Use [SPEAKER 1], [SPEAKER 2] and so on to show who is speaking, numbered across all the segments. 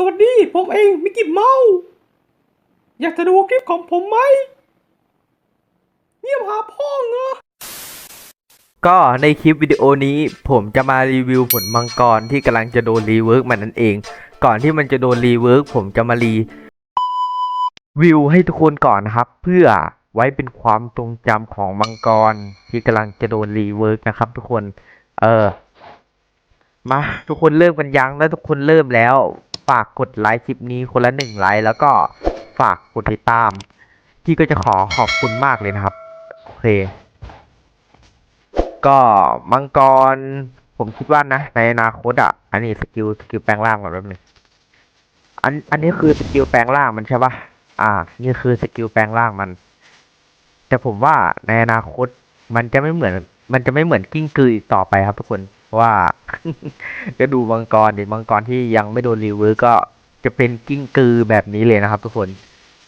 [SPEAKER 1] สวัสดีผมเองมิกกี้เมาอยากจะดูคลิปของผมไหมเงียบหาพ่อเงอะ
[SPEAKER 2] ก็ในคลิปวิดีโอนี้ผมจะมารีวิวผลมังกรที่กำลังจะโดนรีเวิร์กมันนั่นเอง ก่อนที่มันจะโดนรีเวิร์กผมจะมารีวิวให้ทุกคนก่อนนะครับ เพื่อไว้เป็นความทรงจำของมังกรที่กำลังจะโดนรีเวิร์กนะครับทุกคน เออ มาทุกคนเริ่มกันยังแล้วทุกคนเริ่มแล้ว ฝากกดไลค์คลิปนี้คนละหนึ่งไลค์แล้วก็ฝากกดติดตาม ที่ก็จะขอขอบคุณมากเลยนะครับ โอเค ก็มังกร ผมคิดว่านะ ในอนาคตอะ อันนี้สกิลสกิลแปลงร่างก่อนแป๊บนึงอันอันนี้คือสกิลแปลงร่างมันใช่ปะอ่า นี่คือสกิลแปลงร่างมัน แต่ผมว่าในอนาคตมันจะไม่เหมือน มันจะไม่เหมือนกิ้งกืออีกต่อไปครับทุกคน ว่าจะดูมังกรดิมังกรที่ยังไม่โดนรีเวิร์กก็จะเป็นกิ้งกือแบบนี้เลยนะครับ ทุกคน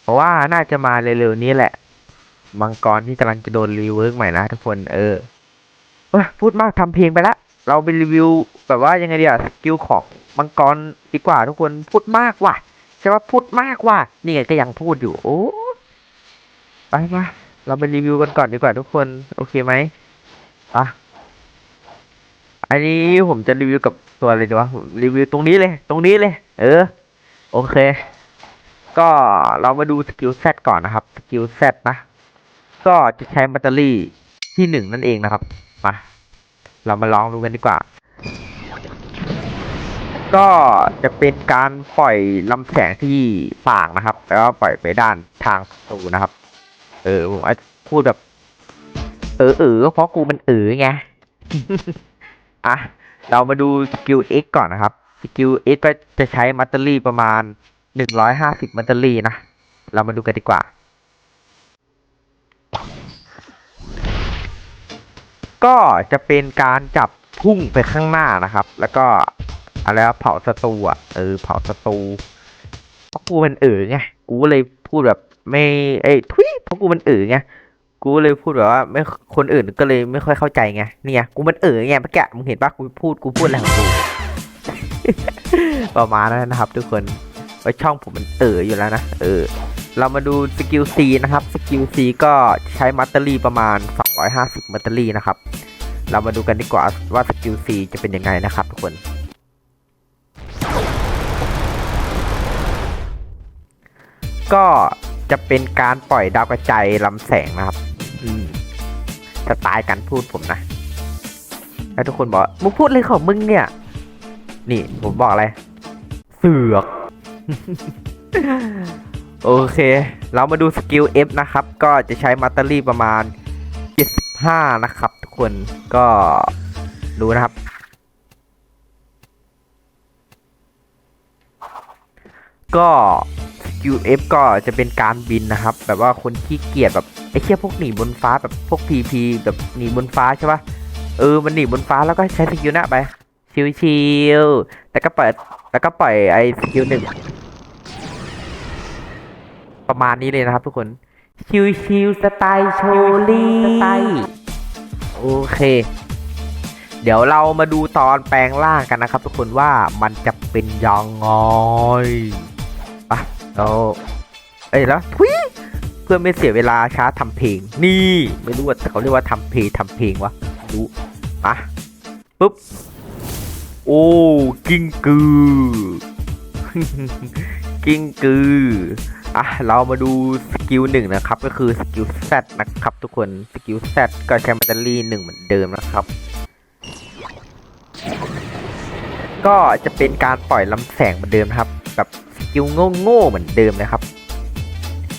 [SPEAKER 2] เพราะว่าน่าจะมาเร็วๆนี้แหละมังกรที่กำลังจะโดนรีเวิร์กใหม่นะทุกคนเออพูดมากทำเพลงไปละ เราไปรีวิวแบบว่ายังไงดีอะสกิลของมังกรดีกว่าทุกคนพูดมากว่ะใช่ว่าพูดมากว่ะนี่ไงก็ยังพูดอยู่ โอ้ไปมาเราไปรีวิวกันก่อนดีกว่าทุกคน โอเคไหมอะ อันนี้ผมจะรีวิวกับตัวอะไรดีวะรีวิวตรงนี้เลย ตรงนี้เลย เออ โอเค ก็เรามาดูสกิลเซตก่อนนะครับ สกิลเซตนะ ก็จะใช้แบตเตอรี่ที่หนึ่งนั่นเองนะครับ มา เรามาลองดูกันดีกว่า ก็จะเป็นการปล่อยลำแสงที่ปากนะครับ แล้วก็ปล่อยไปด้านทางประตูนะครับ เออผมอพูดแบบ เออเออเพราะกูมันเออไง อะ เรามาดูสกิล X ก่อนนะครับ สกิล X ก็จะใช้แบตเตอรี่ประมาณหนึ่งร้อยห้าสิบแบตเตอรี่นะ เรามาดูกันดีกว่า ก็จะเป็นการจับพุ่งไปข้างหน้านะครับ แล้วก็อะไรเผาศัตรูอะ เออ เผาศัตรูเพราะกูมันเอ๋อไง กูก็เลยพูดแบบไม่ เอ้ยทุยเพราะกูมันเอ๋อไง กูเลยพูดแบบว่าไม่คนอื่นก็เลยไม่ค่อยเข้าใจไงเนี่ยกูมันเอ๋อไงเมื่อกี้มึงเห็นปะกูพูดกูพูดอะไรของกูประมาณนั้นนะครับ ทุกคนว่าช่องผมมันเอ๋ออยู่แล้วนะเออ เรามาดูสกิล C นะครับสกิล C ก็ใช้แบตเตอรี่ประมาณ 250แบตเตอรี่นะครับ เรามาดูกันดีกว่าว่าสกิล C จะเป็นยังไงนะครับ ทุกคนก็ จะเป็นการปล่อยดาวกระจายลำแสงนะครับ อืมสไตล์การพูดผมนะ แล้วทุกคนบอกมึงพูดเลยของมึงเนี่ย นี่ผมบอกอะไร เสือก โอเค เรามาดูสกิล F นะครับ ก็จะใช้แบตเตอรี่ประมาณ 75 นะครับ ทุกคนก็ดูนะครับก็ สกิล F ก็จะเป็นการบินนะครับ แบบว่าคนขี้เกียจแบบไอ้เชี่ยพวกหนีบนฟ้าแบบพวก PP แบบหนีบนฟ้าใช่ปะเออมันหนีบนฟ้าแล้วก็ใช้สกิลหน้าไปชิวๆแล้วก็ปล่อยแล้วก็ปล่อยไอ้สกิลหนึ่งประมาณนี้เลยนะครับทุกคนชิวชิวๆสไตล์โชลี่สไตล์โอเค เดี๋ยวเรามาดูตอนแปลงร่างกันนะครับ ทุกคนว่ามันจะเป็นยังไง ปะเราเอ้ยแล้วทุยเพื่อไม่เสียเวลาช้าทำเพลง นี่ไม่รู้ว่าเขาเรียกว่าทำเพลงทำเพลงวะรู้อะปุ๊บโอ้กิ้งกือกิ้งกืออะเรามาดูสกิลหนึ่งนะครับ ก็คือสกิล Z นะครับ ทุกคนสกิล Z ก็ใช้แบตเตอรี่หนึ่งเหมือนเดิมนะครับ ก็จะเป็นการปล่อยลำแสงเหมือนเดิมครับแบบ กิลโง่ๆเหมือนเดิมนะครับ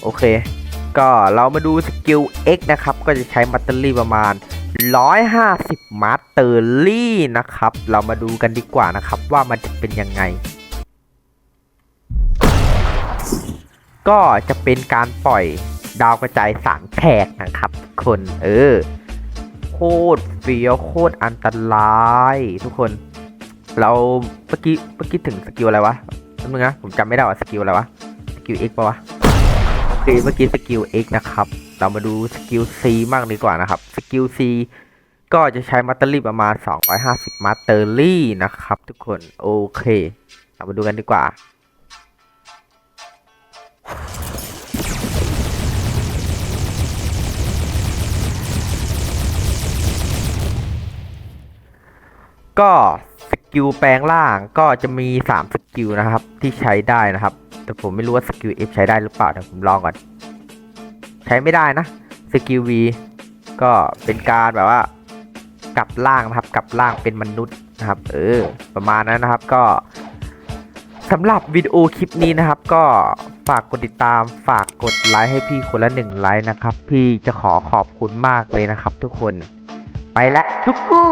[SPEAKER 2] โอเค ก็เรามาดูสกิล X นะครับ ก็จะใช้แบตเตอรี่ประมาณ 150มาสเตอรี่นะครับ เรามาดูกันดีกว่านะครับ ว่ามันจะเป็นยังไง ก็จะเป็นการปล่อยดาวกระจายสารแฉกนะครับ คนเออ โคตรเฟี้ยวโคตรอันตราย ทุกคน เราเมื่อกี้เมื่อกี้ถึงสกิลอะไรวะ จำนึงนะผมจำไม่ได้ว่าสกิลอะไรวะ สกิล X ปะวะโอเคเมื่อกี้สกิล X นะครับ เรามาดูสกิล C มากดีกว่านะครับ สกิล C ก็จะใช้มัตเตอรี่ประมาณ 250 มัตเตอรี่นะครับ ทุกคน โอเค เรามาดูกันดีกว่าก็ กิลแปลงร่างก็จะมี 3 สกิลนะครับที่ใช้ได้นะครับ แต่ผมไม่รู้ว่าสกิล F ใช้ได้หรือเปล่าเดี๋ยวผมลองก่อน ใช้ไม่ได้นะสกิล V ก็เป็นการแบบว่ากลับร่างนะครับกลับร่างเป็นมนุษย์นะครับ เออ ประมาณนั้นนะครับก็สำหรับวิดีโอคลิปนี้นะครับ ก็ฝากกดติดตามฝากกดไลค์ให้พี่คนละหนึ่งไลค์นะครับ พี่จะขอขอบคุณมากเลยนะครับ ทุกคนไปแล้วทุกคู่